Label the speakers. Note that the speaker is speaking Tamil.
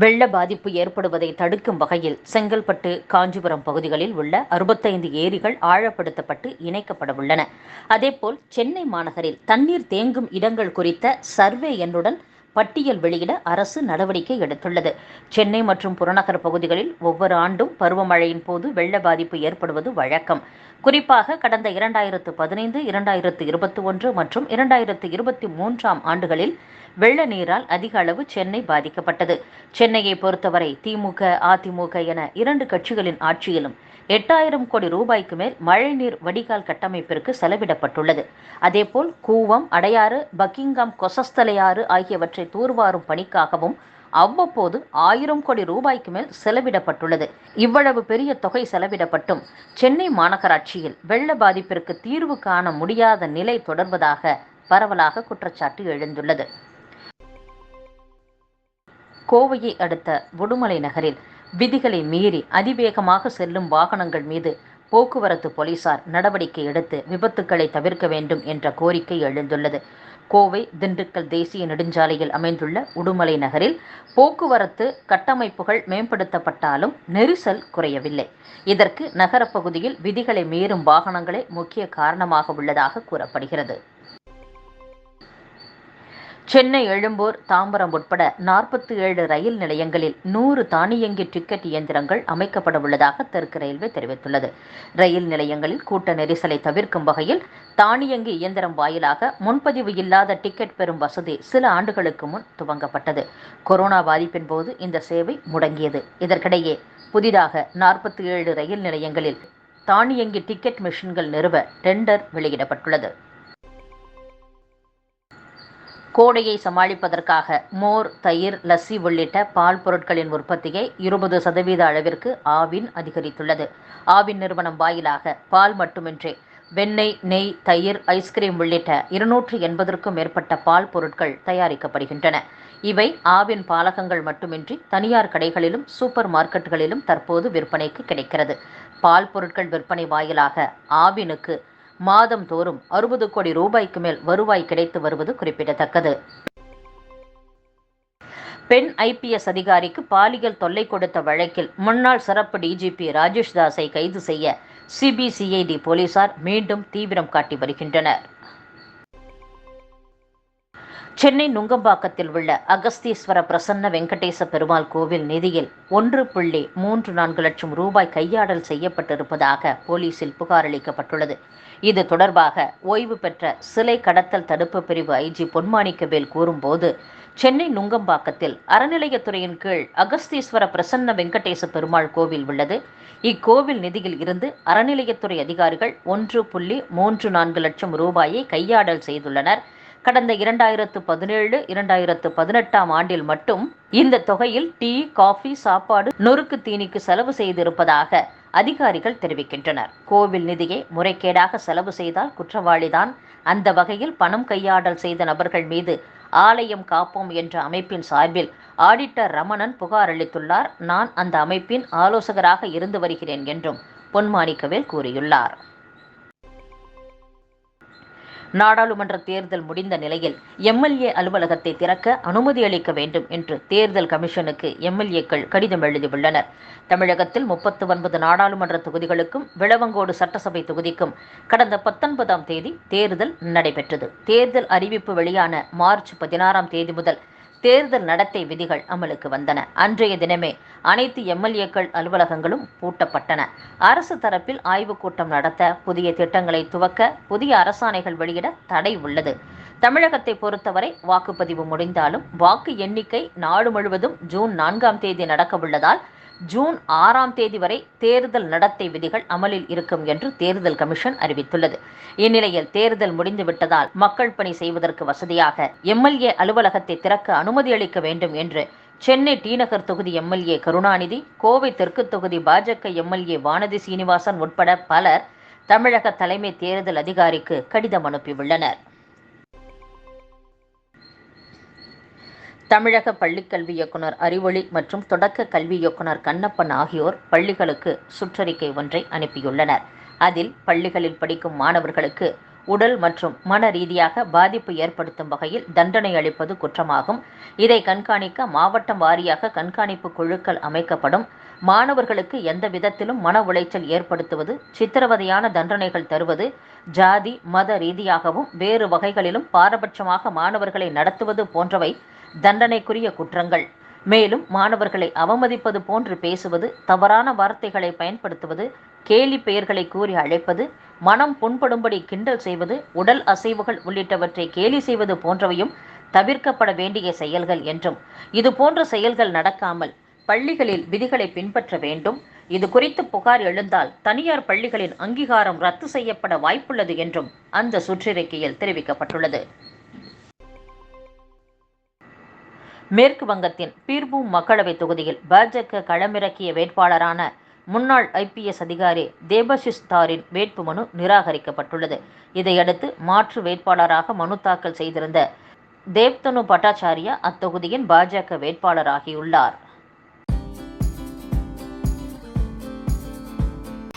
Speaker 1: வெள்ள பாதிப்பு ஏற்படுவதை தடுக்கும் வகையில் செங்கல்பட்டு காஞ்சிபுரம் பகுதிகளில் உள்ள அறுபத்தைந்து ஏரிகள் ஆழப்படுத்தப்பட்டு இணைக்கப்படவுள்ளன அதேபோல் சென்னை மாநகரில் தண்ணீர் தேங்கும் இடங்கள் குறித்த சர்வே எண்ணுடன் பட்டியல் வெளியிட அரசு நடவடிக்கை எடுத்துள்ளது. சென்னை மற்றும் புறநகர் பகுதிகளில் ஒவ்வொரு ஆண்டும் பருவமழையின் போது வெள்ள பாதிப்பு ஏற்படுவது வழக்கம். குறிப்பாக கடந்த இரண்டாயிரத்து பதினைந்து இரண்டாயிரத்து இருபத்தி ஒன்று மற்றும் இரண்டாயிரத்து இருபத்தி மூன்றாம் ஆண்டுகளில் வெள்ள நீரால் அதிக அளவு சென்னை பாதிக்கப்பட்டது. சென்னையை பொறுத்தவரை திமுக அதிமுக என இரண்டு கட்சிகளின் ஆட்சியிலும் எட்டாயிரம் கோடி ரூபாய்க்கு மேல் மழைநீர் வடிகால் கட்டமைப்பிற்கு செலவிடப்பட்டுள்ளது. அதேபோல் கூவம் அடையாறு பக்கிங்காம் கொசஸ்தலையாறு ஆகியவற்றை தூர்வாரும் பணிக்காகவும் அவ்வப்போது ஆயிரம் கோடி ரூபாய்க்கு மேல் செலவிடப்பட்டுள்ளது. இவ்வளவு பெரிய தொகை செலவிடப்பட்டும் சென்னை மாநகராட்சியில் வெள்ள பாதிப்பிற்கு தீர்வு காண முடியாத நிலை தொடர்வதாக பரவலாக குற்றச்சாட்டு எழுந்துள்ளது. கோவையை அடுத்த உடுமலை நகரில் விதிகளை மீறி அதிவேகமாக செல்லும் வாகனங்கள் மீது போக்குவரத்து போலீசார் நடவடிக்கை எடுத்து விபத்துக்களை தவிர்க்க வேண்டும் என்ற கோரிக்கை எழுந்துள்ளது. கோவை திண்டுக்கல் தேசிய நெடுஞ்சாலையில் அமைந்துள்ள உடுமலை நகரில் போக்குவரத்து கட்டமைப்புகள் மேம்படுத்தப்பட்டாலும் நெரிசல் குறையவில்லை. இதற்கு நகரப்பகுதியில் விதிகளை மீறும் வாகனங்களே முக்கிய காரணமாக உள்ளதாக கூறப்படுகிறது. சென்னை எழும்பூர் தாம்பரம் உட்பட நாற்பத்தி ஏழு ரயில் நிலையங்களில் நூறு தானியங்கி டிக்கெட் இயந்திரங்கள் அமைக்கப்பட உள்ளதாக தெற்கு ரயில்வே தெரிவித்துள்ளது. ரயில் நிலையங்களில் கூட்ட நெரிசலை தவிர்க்கும் வகையில் தானியங்கி இயந்திரம் வாயிலாக முன்பதிவு இல்லாத டிக்கெட் பெறும் வசதி சில ஆண்டுகளுக்கு முன் துவங்கப்பட்டது. கொரோனா பாதிப்பின் போது இந்த சேவை முடங்கியது. இதற்கிடையே புதிதாக நாற்பத்தி ஏழு ரயில் நிலையங்களில் தானியங்கி டிக்கெட் மிஷின்கள் நிறுவ டெண்டர் வெளியிடப்பட்டுள்ளது. கோடையை சமாளிப்பதற்காக மோர் தயிர் லஸ்ஸி உள்ளிட்ட பால் பொருட்களின் உற்பத்தியை இருபது சதவீத அளவிற்கு ஆவின் அதிகரித்துள்ளது. ஆவின் நிறுவனம் வாயிலாக பால் மட்டுமின்றி வெண்ணெய் நெய் தயிர் ஐஸ்கிரீம் உள்ளிட்ட இருநூற்று எண்பதற்கும் மேற்பட்ட பால் பொருட்கள் தயாரிக்கப்படுகின்றன. இவை ஆவின் பாலகங்கள் மட்டுமின்றி தனியார் கடைகளிலும் சூப்பர் மார்க்கெட்டுகளிலும் தற்போது விற்பனைக்கு கிடைக்கிறது. பால் பொருட்கள் விற்பனை வாயிலாக ஆவினுக்கு மாதம் தோறும் அறுபது கோடி ரூபாய்க்கு மேல் வருவாய் கிடைத்து வருவது குறிப்பிடத்தக்கது. பெண் ஐபிஎஸ் அதிகாரிக்கு பாலியல் தொல்லை கொடுத்த வழக்கில் முன்னாள் சிறப்பு டிஜிபி ராஜேஷ் தாஸை கைது செய்ய சிபிசிஐடி போலீசார் மீண்டும் தீவிரம் காட்டி வருகின்றனர். சென்னை நுங்கம்பாக்கத்தில் உள்ள அகஸ்தீஸ்வர பிரசன்ன வெங்கடேச பெருமாள் கோவில் நிதியில் ஒன்று புள்ளி மூன்று நான்கு லட்சம் ரூபாய் கையாடல் செய்யப்பட்டிருப்பதாக போலீசில் புகார் அளிக்கப்பட்டுள்ளது. இது தொடர்பாக ஓய்வு பெற்ற சிலை கடத்தல் தடுப்பு பிரிவு ஐஜி பொன்மாணிக்கவேல் கூறும்போது சென்னை நுங்கம்பாக்கத்தில் அறநிலையத்துறையின் கீழ் அகஸ்தீஸ்வர பிரசன்ன வெங்கடேச பெருமாள் கோவில் உள்ளது. இக்கோவில் நிதியில் இருந்து அறநிலையத்துறை அதிகாரிகள் ஒன்று புள்ளி மூன்று நான்கு லட்சம் ரூபாயை கையாடல் செய்துள்ளனர். கடந்த இரண்டாயிரத்து பதினேழு இரண்டாயிரத்து பதினெட்டாம் ஆண்டில் மட்டும் இந்த தொகையில் டீ காஃபி சாப்பாடு நொறுக்கு தீனிக்கு செலவு செய்திருப்பதாக அதிகாரிகள் தெரிவிக்கின்றனர். கோவில் நிதியை முறைகேடாக செலவு செய்தால் குற்றவாளிதான். அந்த வகையில் பணம் கையாடல் செய்த நபர்கள் மீது ஆலயம் காப்போம் என்ற அமைப்பின் சார்பில் ஆடிட்டர் ரமணன் புகார் அளித்துள்ளார். நான் அந்த அமைப்பின் ஆலோசகராக இருந்து வருகிறேன் என்றும் பொன்மாணிக்கவேல் கூறியுள்ளார். நாடாளுமன்ற தேர்தல் முடிந்த நிலையில் எம்எல்ஏ அலுவலகத்தை திறக்க அனுமதி அளிக்க வேண்டும் என்று தேர்தல் கமிஷனுக்கு எம்எல்ஏக்கள் கடிதம் எழுதியுள்ளனர். தமிழகத்தில் முப்பத்து ஒன்பது நாடாளுமன்ற தொகுதிகளுக்கும் விளவங்கோடு சட்டசபை தொகுதிக்கும் கடந்த பத்தொன்பதாம் தேதி தேர்தல் நடைபெற்றது. தேர்தல் அறிவிப்பு வெளியான மார்ச் பதினாறாம் தேதி முதல் தேர்தல் நடத்தை விதிகள் அமலுக்கு வந்தன. அன்றைய தினமே அனைத்து எம்எல்ஏக்கள் அலுவலகங்களும் பூட்டப்பட்டன. அரசு தரப்பில் ஆய்வுக் கூட்டம் நடத்த புதிய திட்டங்களை துவக்க புதிய அரசாணைகள் வெளியிட தடை உள்ளது. தமிழகத்தை பொறுத்தவரை வாக்குப்பதிவு முடிந்தாலும் வாக்கு எண்ணிக்கை நாடு முழுவதும் ஜூன் நான்காம் தேதி நடக்கவுள்ளதால் ஜூன் ஆறாம் தேதி வரை தேர்தல் நடத்தை விதிகள் அமலில் இருக்கும் என்று தேர்தல் கமிஷன் அறிவித்துள்ளது. இந்நிலையில் தேர்தல் முடிந்துவிட்டதால் மக்கள் பணி செய்வதற்கு வசதியாக எம்எல்ஏ அலுவலகத்தை திறக்க அனுமதி அளிக்க வேண்டும் என்று சென்னை டிநகர் தொகுதி எம்எல்ஏ கருணாநிதி கோவை தெற்கு தொகுதி பாஜக எம்எல்ஏ வானதி சீனிவாசன் உட்பட பலர் தமிழக தலைமை தேர்தல் அதிகாரிக்கு கடிதம் அனுப்பியுள்ளனர். தமிழக பள்ளிக்கல்வி இயக்குனர் அறிவொளி மற்றும் தொடக்க கல்வி இயக்குனர் கண்ணப்பன் ஆகியோர் பள்ளிகளுக்கு சுற்றறிக்கை ஒன்றை அனுப்பியுள்ளனர். அதில் பள்ளிகளில் படிக்கும் மாணவர்களுக்கு உடல் மற்றும் மன ரீதியாக பாதிப்பு ஏற்படுத்தும் வகையில் தண்டனை அளிப்பது குற்றமாகும். இதை கண்காணிக்க மாவட்டம் வாரியாக கண்காணிப்பு குழுக்கள் அமைக்கப்படும். மாணவர்களுக்கு எந்த விதத்திலும் மன உளைச்சல் ஏற்படுத்துவது சித்திரவதையான தண்டனைகள் தருவது ஜாதி மத ரீதியாகவும் வேறு வகைகளிலும் பாரபட்சமாக மாணவர்களை நடத்துவது போன்றவை தண்டனைக்குரிய குற்றங்கள். மேலும் மாணவர்களை அவமதிப்பது போன்று பேசுவது தவறான வார்த்தைகளை பயன்படுத்துவது கேலி பெயர்களை கூறி அழைப்பது மனம் புண்படும்படி கிண்டல் செய்வது உடல் அசைவுகள் உள்ளிட்டவற்றை கேலி செய்வது போன்றவையும் தவிர்க்கப்பட வேண்டிய செயல்கள் என்றும் இது போன்ற செயல்கள் நடக்காமல் பள்ளிகளில் விதிகளை பின்பற்ற வேண்டும். இது குறித்து புகார் எழுந்தால் தனியார் பள்ளிகளின் அங்கீகாரம் ரத்து செய்யப்பட வாய்ப்புள்ளது என்றும் அந்த சுற்றறிக்கையில் தெரிவிக்கப்பட்டுள்ளது. மேற்கு வங்கத்தின் பீர்பூம் மக்களவைத் தொகுதியில் பாஜக களமிறக்கிய வேட்பாளரான முன்னாள் ஐபிஎஸ் அதிகாரி தேபஷிஸ் தாரின் வேட்புமனு நிராகரிக்கப்பட்டுள்ளது. இதையடுத்து மாற்று வேட்பாளராக மனு தாக்கல் செய்திருந்த தேவ்தனு பட்டாச்சாரியா அத்தொகுதியின் பாஜக வேட்பாளராகியுள்ளார்.